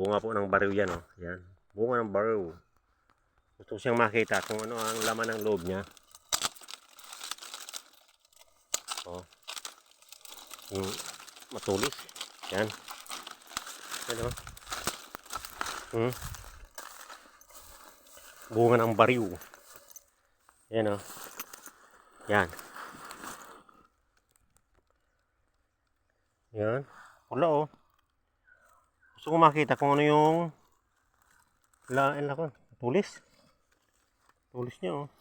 Bunga po ng bariw yan, oh. Yan. Bunga ng bariw. Gusto ko siyang makita kung ano ang laman ng loob niya. Oh. Yung matulis. Yan. Yan. Hmm. Bunga ng bariw. Yan, oh. Yan. Yan. Wala, oh. Gusto ko makita kung ano yung lain ako. Tulis. Tulis niya, oh.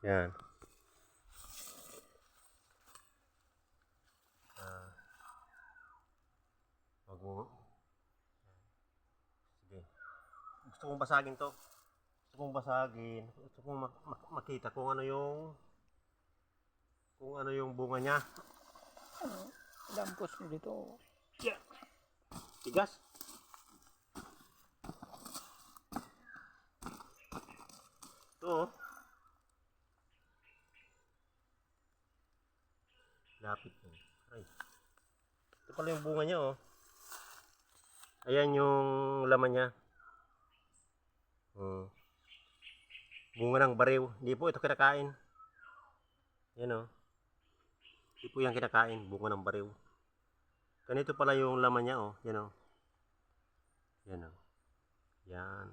Yan. Ah. Wag mo. Sige. Gusto kong basagin to. Gusto kong basagin. Gusto kong mak- mak- makita kung ano yung kung ano yung bunga niya. Ano, dampos mo dito. Tigas. Ito. oh. Lapit mo. Ay. Ito pala yung bunga niya, oh. Ayan yung laman niya. Hmm. Bunga ng bariw. Hindi po ito kinakain. Yan, oh. Hindi po yan kinakain. Bunga ng bariw. Ganito pala yung laman niya, oh. Yan, oh. Yan, oh. Yan.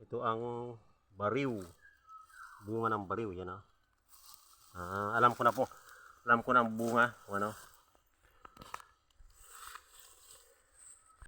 Ito ang bariw. Bunga ng bariw, yan, oh. Ah, alam ko na po. Alam ko na ang bunga, ano.